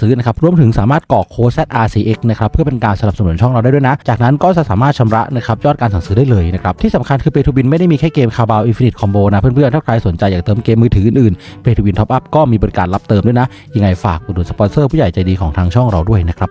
ซื้อนะครับรวมถึงสามารถกรอกโค้ด ZRCX นะครับเพื่อเป็นการสนับสนุนช่องเราได้ด้วยนะ จากนั้นก็จะสามารถชำระนะครับยอดการสั่งซื้อได้เลยนะครับที่สำคัญคือ Pay to Win ไม่ได้มีแค่เกมคาร์บาวอินฟินิตคอมโบนะเพื่อนๆถ้าใครสนใจอยากเติมเกมมือถืออื่นๆ Pay to Win Top Up ก็มีบริการรับเติมด้วยนะยังไงฝากอุดหนุนสปอนเซอร์ผู้ใหญ่ใจดีของทางช่องเราด้วยนะครับ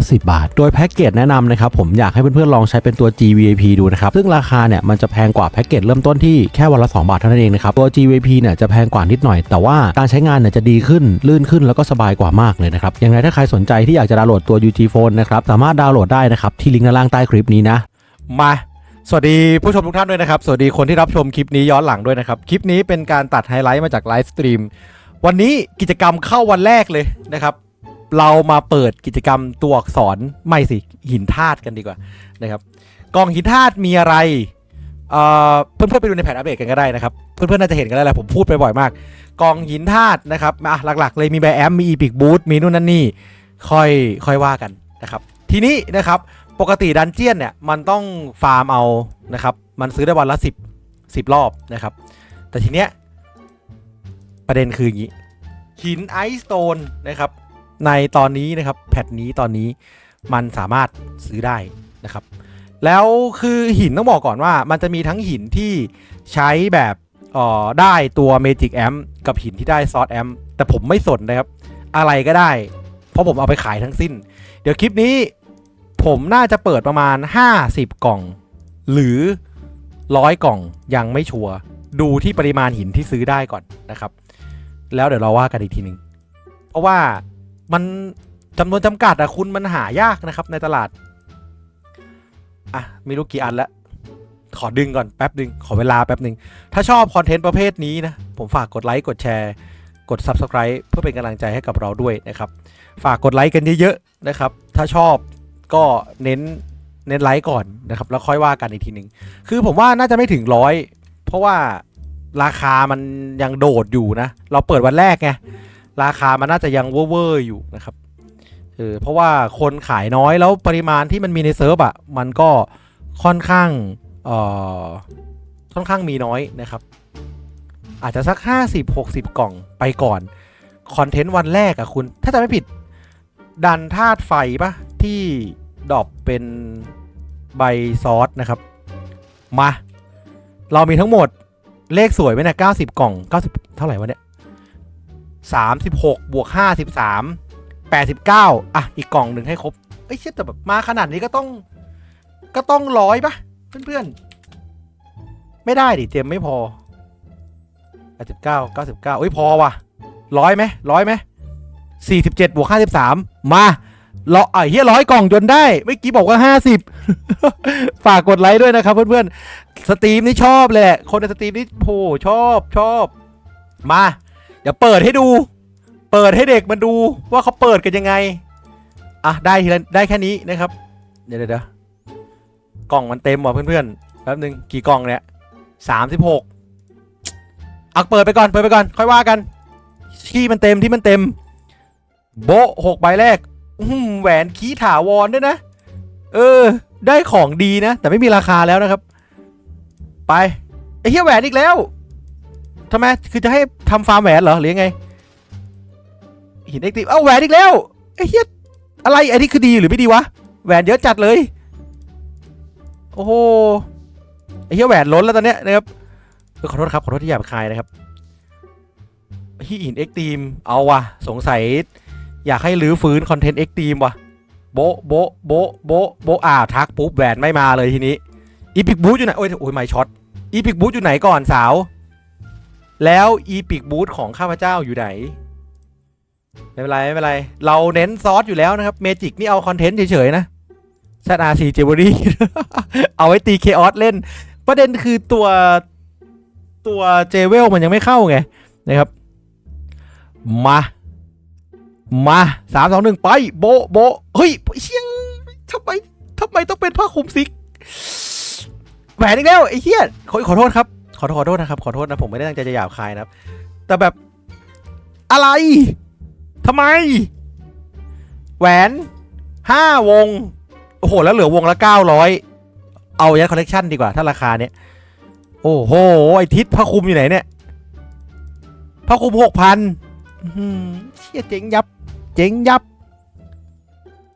10บาท โดยแพ็กเกจแนะนำนะครับผมอยากให้เพื่อนๆลองใช้เป็นตัว GVIP ดูนะครับซึ่งราคาเนี่ยมันจะแพงกว่าแพ็กเกจเริ่มต้นที่แค่วันละ 2 บาทเท่านั้นเองนะครับตัว GVIP เนี่ยจะแพงกว่านิดหน่อย แต่ว่าการใช้งานเนี่ยจะดีขึ้นลื่นขึ้นแล้วก็สบายกว่ามากเลยนะครับยังไงถ้าใครสนใจที่อยากจะดาวน์โหลดตัว UG Phone นะครับสามารถดาวน์โหลดได้นะครับที่ลิงก์ด้านล่างใต้คลิปนี้นะมาสวัสดีผู้ชมทุกท่านด้วยนะครับ สวัสดีคนที่รับชมคลิปนี้ย้อนหลังด้วยนะครับ คลิปนี้เป็นการตัดไฮไลท์มาจากไลฟ์สตรีม วันนี้กิจกรรมเข้าวันแรกเลยนะครับ เรามาเปิดกิจกรรมตัวอักษรไม่สิหินธาตุกันดีกว่านะครับกล่องหินธาตุมีอะไรเพื่อนๆไปดูในแผนอัปเดตกันก็ได้นะครับ เพื่อนๆน่าจะเห็นกันแล้วแหละผมพูดไปบ่อยมาก กองหินธาตุนะครับอะหลักๆ เลยมีแบแอมมีอีพิกบูทมีนู่นนั่นนี่ค่อยค่อยว่ากันนะครับ ทีนี้นะครับปกติดันเจียนเนี่ยมันต้องฟาร์มเอานะครับ มันซื้อได้วันละ 10 10 รอบนะครับ แต่ทีเนี้ยประเด็นคืออย่างนี้ หินไอสโตนนะครับ ในตอนนี้นะครับแพทนี้ตอนนี้มันสามารถซื้อได้นะครับ แล้วคือหินต้องบอกก่อนว่ามันจะมีทั้งหินที่ใช้แบบออได้ตัว Magic Amp กับหินที่ได้ซอสแอมแต่ผมไม่สนนะครับ อะไรก็ได้ เพราะผมเอาไปขายทั้งสิ้น เดี๋ยวคลิปนี้ผมน่าจะเปิดประมาณ 50 กล่อง หรือร้อยกล่องยังไม่ชัวร์ดูที่ปริมาณหินที่ซื้อได้ก่อนนะครับ แล้วเดี๋ยวเราว่ากันอีกทีหนึ่งเพราะว่า มันจำนวนจำกัดอะคุณมันหายากนะครับในตลาด อะไม่รู้กี่อันแล้วขอดึงก่อนแป๊บดึง ขอเวลาแป๊บหนึ่งถ้าชอบคอนเทนต์ประเภทนี้นะ ผมฝากกดไลค์ กดแชร์ กด Subscribe เพื่อเป็นกำลังใจให้กับเราด้วยนะครับ ฝากกดไลค์กันเยอะๆนะครับ ถ้าชอบก็เน้นเน้นไลค์ก่อนนะครับ แล้วค่อยว่ากันอีกทีหนึ่งคือผมว่าน่าจะไม่ถึงร้อยเพราะว่าราคามันยังโดดอยู่นะ เราเปิดวันแรกไง ราคามันน่าจะยังเวอร์อยู่นะครับเออเพราะว่าคนขายน้อยแล้วปริมาณที่มันมีในเซิร์ฟอะมันก็ค่อนข้างเอ่อค่อนข้างมีน้อยนะครับ อาจจะสัก 50-60 กล่องไปก่อน คอนเทนต์วันแรกอะคุณ ถ้าจะไม่ผิด ดันธาตุไฟปะที่ดรอปเป็นใบซอสนะครับ มา เรามีทั้งหมดเลขสวยไหมเนี่ย90 กล่อง 90 เท่าไหร่วะเนี่ย 36บวก53 89 อะ อีกกล่องหนึ่งให้ครบ เอ้ยเชี่ยแต่แบบมาขนาดนี้ก็ต้อง ก็ต้องร้อยปะเพื่อนๆ ไม่ได้ดิเจมไม่พอ89 99เอ้ยพอว่ะร้อยไหมร้อยไหมสี่สิบเจ็ดบวกห้าสิบสามมาเราไอ้เฮียร้อยกล่องจนได้เมื่อกี้บอกว่าห้าสิบฝากกดไลค์ด้วยนะครับเพื่อนๆ สตรีมนี่ชอบเลยคนในสตรีมนี่โหชอบชอบ มา เดี๋ยวเปิดให้ดู เปิดให้เด็กมันดูว่าเขาเปิดกันยังไง อะได้ทีละได้แค่นี้นะครับ เดี๋ยวเดี๋ยวกล่องมันเต็มว่ะเพื่อนๆแป๊บนึงกี่กล่องเนี่ยสามสิบหกเอาเปิดไปก่อนเปิดไปก่อน ค่อยว่ากันที่มันเต็มที่มันเต็ม โบหกใบแรกแหวนคีถาวรด้วยนะ เออ ได้ของดีนะ แต่ไม่มีราคาแล้วนะครับ ไปไอ้เหี้ยแหวนอีกแล้ว ทำไม คือจะให้ทำฟาร์มแหวนเหรอ หรือยังไง หินเอ็กติเอ้าแหวนอีกแล้วไอ้เหี้ยอะไรไอันนี้คือดีหรือไม่ดีวะ แหวนเยอะจัดเลย โอ้โห ไอ้เหี้ยแหวนล้นแล้วตอนเนี้ยนะครับขอโทษครับ ขอโทษที่หยาบคายนะครับที่หินเอ็กตีมเอาว่ะ สงสัย อยากให้รื้อฟื้นคอนเทนต์เอ็กตีมว่ะ โบโบโบโบโบอ่าทักปุ๊บแหวนไม่มาเลยทีนี้ อีพิกบูธอยู่ไหน โอ้ยโอ้ยไม่ช็อต อีพิกบูธอยู่ไหนก่อนสาว แล้วอีพิกบูธของข้าพเจ้าอยู่ไหน ไม่เป็นไรไม่เป็นไร เราเน้นซอสอยู่แล้วนะครับ เมจิกนี่เอาคอนเทนต์เฉยๆนะซาอาซีเจเวอรี่เอาไว้ตีเคออสเล่น ประเด็นคือตัวตัวเจเวลมันยังไม่เข้าไงนะครับ มา มาสามสองหนึ่งไป โบโบเฮ้ยเชี่ยทำไมทำไมต้องเป็นผ้าคลุมซิกแหวนอีกแล้วไอ้เหี้ยขอขอโทษครับ ขอโทษขอโทษนะครับ ขอโทษนะผมไม่ได้ตั้งใจจะหยาบคายนะครับ แต่แบบอะไรทำไม แหวนห้าวง โอ้โห แล้วเหลือวงละเก้าร้อยเอายัดคอลเลกชันดีกว่า ถ้าราคาเนี้ย โอ้โห ไอทิศผ้าคลุมอยู่ไหนเนี่ยผ้าคลุมหกพันเชี่ยเจ๋งยับ เจ๋งยับ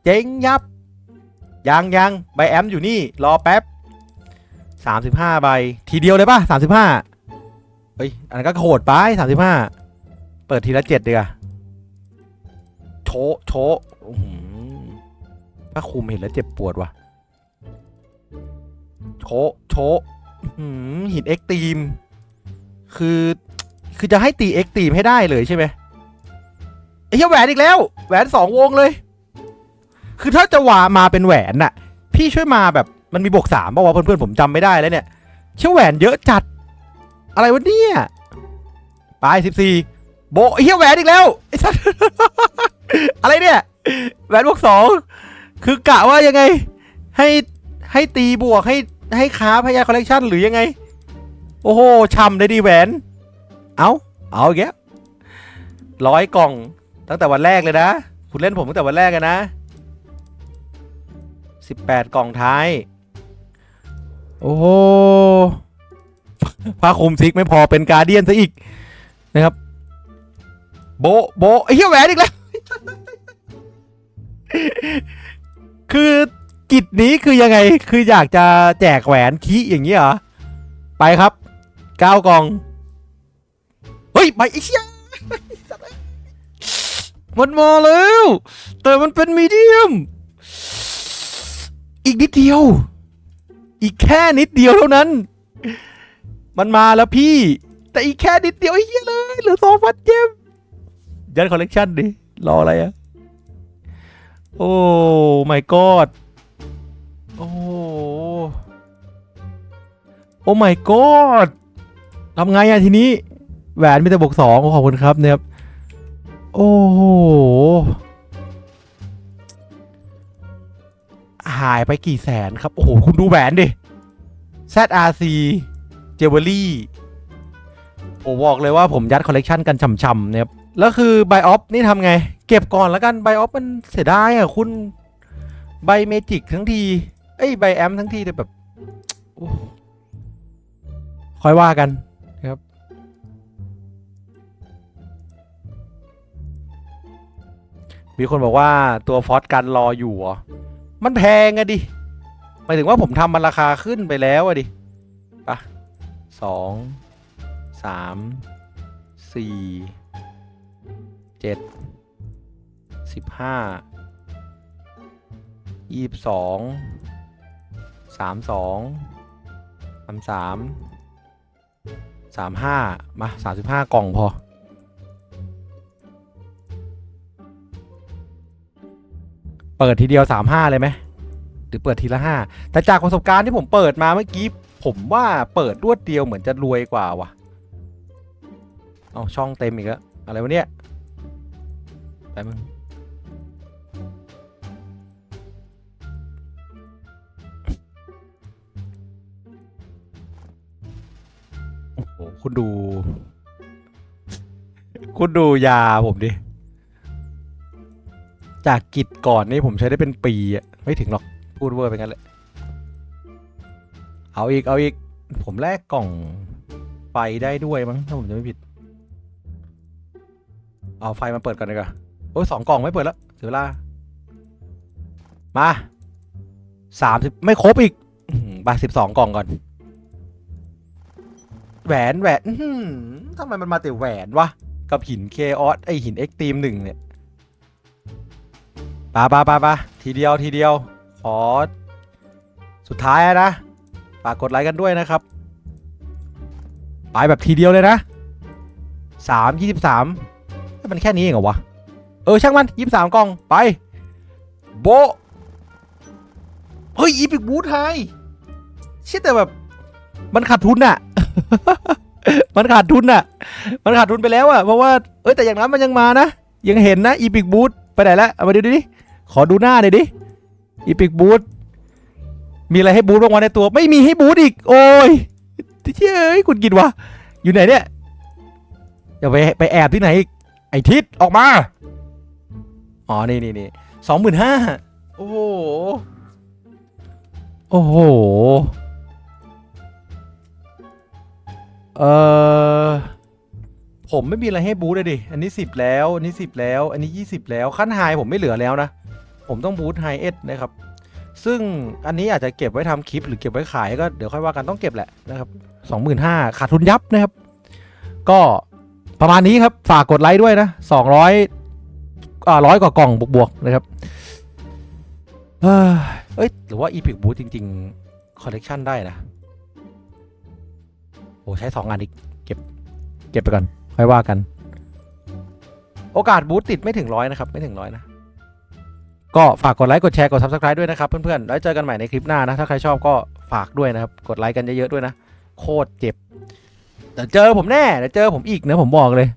เจ๋งยับ ยังยังใบแอมอยู่นี่ รอแป๊บ สามสิบห้าใบ ทีเดียวเลยป่ะสามสิบห้าเฮ้ย อันนั้นก็โหดไปสามสิบห้าเปิดทีละเจ็ดดีกว่าโชะโชะห้าคุมเห็นแล้วเจ็บปวดว่ะโชะโชะหินเอ็กตีม คือ คือจะให้ตีเอ็กตีมให้ได้เลยใช่ไหมไอ้เหี้ยแหวนอีกแล้ว แหวนสองวงเลย คือถ้าจะว่ามาเป็นแหวนน่ะ พี่ช่วยมาแบบ มันมีบวกสามป่าวะเพื่อนๆผมจำไม่ได้แล้วเนี่ยเชื่อแหวนเยอะจัด อะไรวะเนี่ยปลายสิบสี่โบเหี้ยแหวนอีกแล้วไอ้สัสอะไรเนี่ยแหวนบวกสองคือกะว่ายังไง ให้ให้ตีบวกให้ให้ค้าพยาคอลเลกชันหรือยังไง โอ้โหช่ำเลยดีแหวน เอาเอาอีกแล้วร้อยกล่องตั้งแต่วันแรกเลยนะ คุณเล่นผมตั้งแต่วันแรกเลยนะสิบแปดกล่องท้าย โอ้โหผ้าคลุมซิกไม่พอเป็นการเดียนซะอีกนะครับ โบโบไอ้เหี้ยแหวนอีกแล้ว คือกิจนี้คือยังไงคืออยากจะแจกแหวนคีอย่างนี้เหรอ ไปครับเก้ากอง เฮ้ยไปไอ้เชี่ยมันมาแล้ว แต่มันเป็นมีเดียม อีกนิดเดียว อีกแค่นิดเดียวเท่านั้น มันมาแล้วพี่ แต่อีกแค่นิดเดียวไอ้เหี้ยเลยเหลือสองพันเกมยันคอลเลกชันดิ รออะไรอะโอ้ my god โอ้โอ้ my god ทำไงอะทีนี้ แหวนมีแต่บวกสองขอบคุณครับเนี่ยครับ โอ้โห หายไปกี่แสนครับ โอ้โห คุณดูแหวนดิ ZRC j e w e l r y โอ้บอกเลยว่าผมยัดคอลเลกชันกันช่ำๆเนี่ยครับ แล้วคือไบออฟนี่ทำไง เก็บก่อนแล้วกันไบออฟมันเสียดายอะคุณใบเมจิกทั้งที เอ้ยใบแอมทั้งทีแต่แบบอค่อยว่ากันครับ มีคนบอกว่าตัวฟอสกันรออยู่เหรอ มันแพงอะดิหมายถึงว่าผมทำมันราคาขึ้นไปแล้วอะดิปะสองสามสี่เจ็ดสิบห้ายี่สิบสองสามสองสามสามสามห้ามาสามสิบห้ากล่องพอ เปิดทีเดียวสามห้าเลยไหมหรือเปิดทีละห้าแต่จากประสบการณ์ที่ผมเปิดมาเมื่อกี้ ผมว่าเปิดรวดเดียวเหมือนจะรวยกว่าว่ะ เอาช่องเต็มอีกแล้วอะไรวะเนี่ยไปมึงโอ้โหคุณดู คุณดูยาผมดิ จากกิจก่อนนี่ผมใช้ได้เป็นปีอะไม่ถึงหรอกพูดเวอร์ไปงั้นแหละเอาอีกเอาอีก ผมแลกกล่องไฟได้ด้วยมั้งถ้าผมจะไม่ผิด เอาไฟมาเปิดก่อนดีกว่าโอ้ยสองกล่องไม่เปิดแล้วเสียเวลามาสามสิบไม่ครบอีกบาสิบสองกล่องก่อน แหวนแหวนทำไมมันมาแต่แหวนวะ กับหินเคออสไอหินเอ็กตีมหนึ่งเนี่ย ปาปาปาปาทีเดียวทีเดียว ขอ สุดท้ายนะฝากกดไลค์กันด้วยนะครับ ไปแบบทีเดียวเลยนะสามยี่สิบสามมันแค่นี้เองเหรอวะ เออช่างมันยี่สิบสามกล่อง ไป โบเฮ้ยอีพิกบูทไฮเชื่อแต่แบบ มันขาดทุนอะมันขาดทุนอะมันขาดทุนไปแล้วอะเพราะว่า เอ้ยแต่อย่างนั้นมันยังมานะ ยังเห็นนะอีพิกบูทไปไหนแล้วเอามาดูดิ ขอดูหน้าหน่อยดิอีพิกบูทมีอะไรให้บูทบ้างวะในตัว ไม่มีให้บูทอีก โอ้ยเฮ้ยคุณกินวะอยู่ไหนเนี่ยอย่าไปไปแอบที่ไหนอีกไอทิศออกมา อ๋อ นี่นี่นี่สองหมื่นห้าโอ้โห โอ้โห เออผมไม่มีอะไรให้บูทเลยดิ อันนี้สิบแล้ว อันนี้สิบแล้ว อันนี้ยี่สิบแล้ว ขั้นไฮผมไม่เหลือแล้วนะ ผมต้องบูทไฮเอสนะครับ ซึ่งอันนี้อาจจะเก็บไว้ทำคลิปหรือเก็บไว้ขายก็เดี๋ยวค่อยว่ากันต้องเก็บแหละนะครับสองหมื่นห้าขาดทุนยับนะครับ ก็ประมาณนี้ครับ ฝากกดไลค์ด้วยนะสองร้อยอ่าร้อยกว่ากล่องบวกๆนะครับเอ้ยหรือว่า Epic Boot จริง ๆ คอลเลกชันได้นะโอ้ใช้สองอันอีกเก็บเก็บไปก่อนค่อยว่ากัน โอกาสบูตติดไม่ถึงร้อยนะครับ ไม่ถึงร้อยนะ ก็ฝากกดไลค์กดแชร์กด Subscribe ด้วยนะครับ เพื่อนๆ แล้วเจอกันใหม่ในคลิปหน้านะ ถ้าใครชอบก็ฝากด้วยนะครับ กดไลค์กันเยอะๆด้วยนะ โคตรเจ็บแต่เจอผมแน่ เดี๋ยวเจอผมอีกนะผมบอกเลย